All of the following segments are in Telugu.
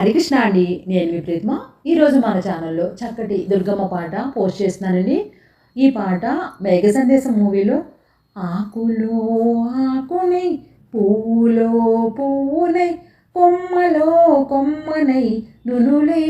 హరికృష్ణ అండి. నేను మీ ఈరోజు మన ఛానల్లో చక్కటి దుర్గమ్మ పాట పోస్ట్ చేస్తున్నానండి. ఈ పాట మేఘ సందేశం మూవీలో ఆకులో ఆకునై పువ్వులో పువ్వునై కొమ్మలో కొమ్మనై నునులే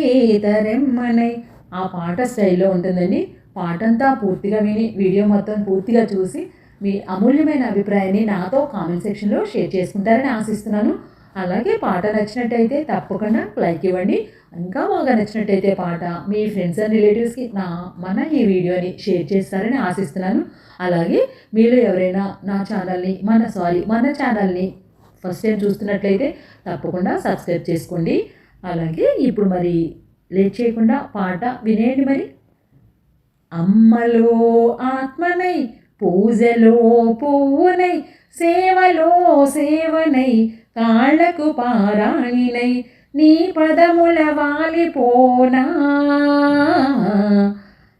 తరెమ్మనై. ఆ పాట స్టైల్లో ఉంటుందండి. పాటంతా పూర్తిగా విని వీడియో మొత్తం పూర్తిగా చూసి మీ అమూల్యమైన అభిప్రాయాన్ని నాతో కామెంట్ సెక్షన్లో షేర్ చేసుకుంటారని ఆశిస్తున్నాను. అలాగే పాట నచ్చినట్టయితే తప్పకుండా లైక్ ఇవ్వండి. ఇంకా బాగా నచ్చినట్టయితే పాట మీ ఫ్రెండ్స్ అండ్ రిలేటివ్స్కి నా మన ఈ వీడియోని షేర్ చేస్తారని ఆశిస్తున్నాను. అలాగే మీరు ఎవరైనా నా ఛానల్ని మన సారీ మన ఛానల్ని ఫస్ట్ టైం చూస్తున్నట్లయితే తప్పకుండా సబ్స్క్రైబ్ చేసుకోండి. అలాగే ఇప్పుడు మరి లేట్ చేయకుండా పాట వినేయండి మరి. అమ్మలో ఆత్మనై పూజలో పువ్వునై సేవలో సేవనై కాళ్ళకు పారాణినై నీ పదముల వాలిపోనా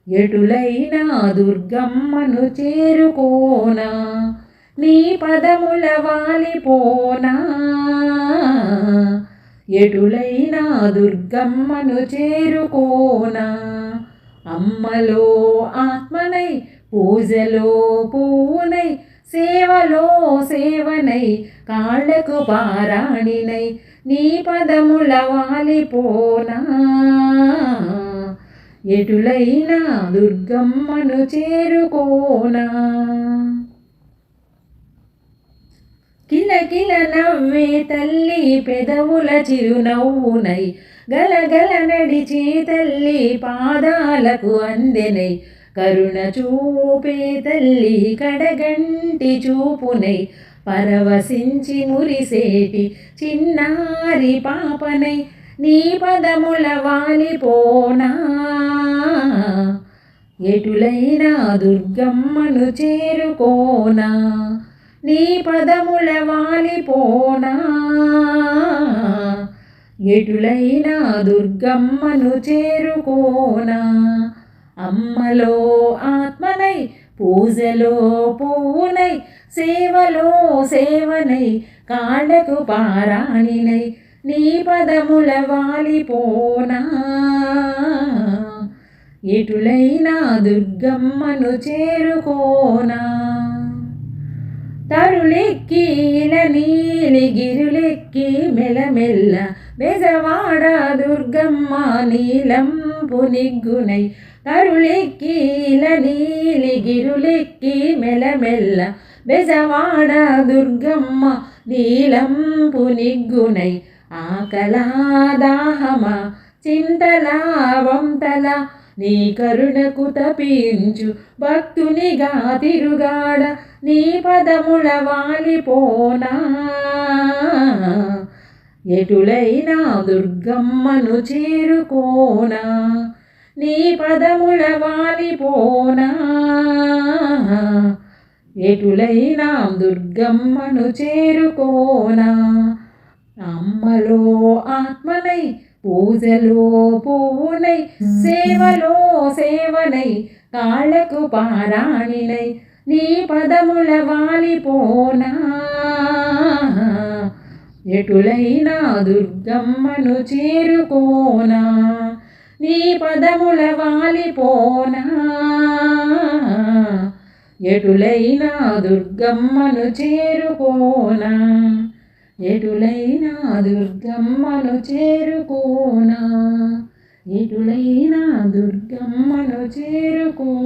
ఎటులైనా దుర్గమ్మను చేరుకోనా? నీ పదముల వాలిపోనా ఎటులైనా దుర్గమ్మను చేరుకోనా? అమ్మలో ఆత్మనై పూజలో పూనై సేవలో సేవనై కాళ్ళకు పారాణినై నీ పదముల వాలిపోనా ఎటులైనా దుర్గమ్మను చేరుకోనా. కిలకిల నవ్వే తల్లి పెదవుల చిరునవ్వునై గలగల నడిచే తల్లి పాదాలకు అందెనై కరుణ చూపే తల్లి కడగంటి చూపునై పరవశించి మురిసేటి చిన్నారి పాపనై నీ పదముల వాలిపోనా. ఎటులైనా దుర్గమ్మను చేరుకోనా. నీ పదముల వాలిపోనా. ఎటులైనా దుర్గమ్మను చేరుకోనా. అమ్మలో ఆత్మనై పూజలో పూనై సేవలో సేవనై కాళ్ళకు పారాణినై నీ పదముల వాలిపోనా. ఎటులైనా దుర్గమ్మను చేరుకోనా. తరులెక్కిల నీలి గిరులెక్కి మెలమెల్ల బెజవాడ దుర్గమ్మ నీలం నీలంపు నిగ్గునై తరులెక్కిల నీలి గిరులెక్కి మెలమెల్ల బెజవాడ దుర్గమ్మ నీలంపు నిగ్గునై ఆకలాదాహమ చింతలా వంతల నీ కరుణకు తపించు భక్తునిగా తిరుగాడ నీ పదముల వాలిపోనా. ఎటులైనా దుర్గమ్మను చేరుకోనా? నీ పదముల వాలిపోనా? ఎటులైనా దుర్గమ్మను చేరుకోనా? అమ్మలో ఆత్మనై పూజలో పువ్వునై సేవలో సేవనై కాళ్ళకు పారాణినై నీ పదముల వాలిపోనా? ఎటులైనా దుర్గమ్మను చేరుకోనా? నీ పదముల వాలిపోనా? ఎటులైనా దుర్గమ్మను చేరుకోనా? ఎటులైనా దుర్గమ్మను చేరుకోనా? ఎటులైనా దుర్గమ్మను చేరుకో